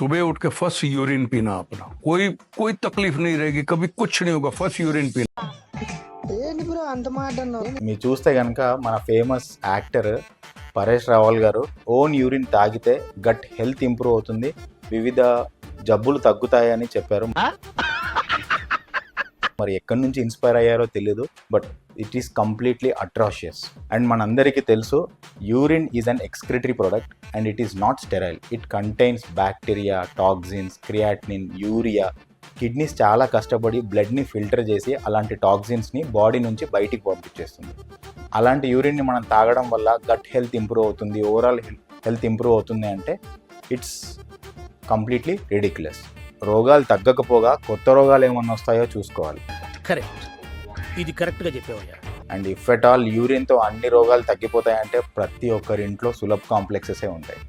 सुबह उठ के फर्स्ट यूरिन पीना अपना कोई कोई तकलीफ नहीं रहेगी कभी कुछ नहीं होगा फर्स्ट यूरिन पीना ఏంటి బ్రో అంత మాట అన్నావు మీరు చూస్తే కనుక మన ఫేమస్ యాక్టర్ పరేష్ రావల్ గారు ఓన్ యూరిన్ తాగితే గట్ హెల్త్ ఇంప్రూవ్ అవుతుంది వివిధ జబ్బులు తగ్గుతాయని చెప్పారు మరి ఎక్కడి నుంచి ఇన్స్పైర్ అయ్యారో తెలియదు but it is completely atrocious and మనందరికీ తెలుసు urine is an excretory product and it is not sterile it contains bacteria toxins creatinine urea kidneys చాలా కష్టపడి బ్లడ్ని ఫిల్టర్ చేసి అలాంటి టాక్సిన్స్ని బాడీ నుంచి బయటికి పంపించేస్తుంది. అలాంటి యూరిన్ని మనం తాగడం వల్ల గట్ హెల్త్ ఇంప్రూవ్ అవుతుంది ఓవరాల్ హెల్త్ ఇంప్రూవ్ అవుతుంది అంటే ఇట్స్ కంప్లీట్లీ రెడిక్యులస్ రోగాలు తగ్గకపోగా కొత్త రోగాలు ఏమన్నా వస్తాయో చూసుకోవాలి. కరెక్ట్. ఇది కరెక్ట్గా చెప్పేవయ్యా. అండ్ ఇఫ్ ఎట్ ఆల్ యూరిన్తో అన్ని రోగాలు తగ్గిపోతాయంటే ప్రతి ఒక్కరి ఇంట్లో సులభ్ కాంప్లెక్సెసే ఉంటాయి.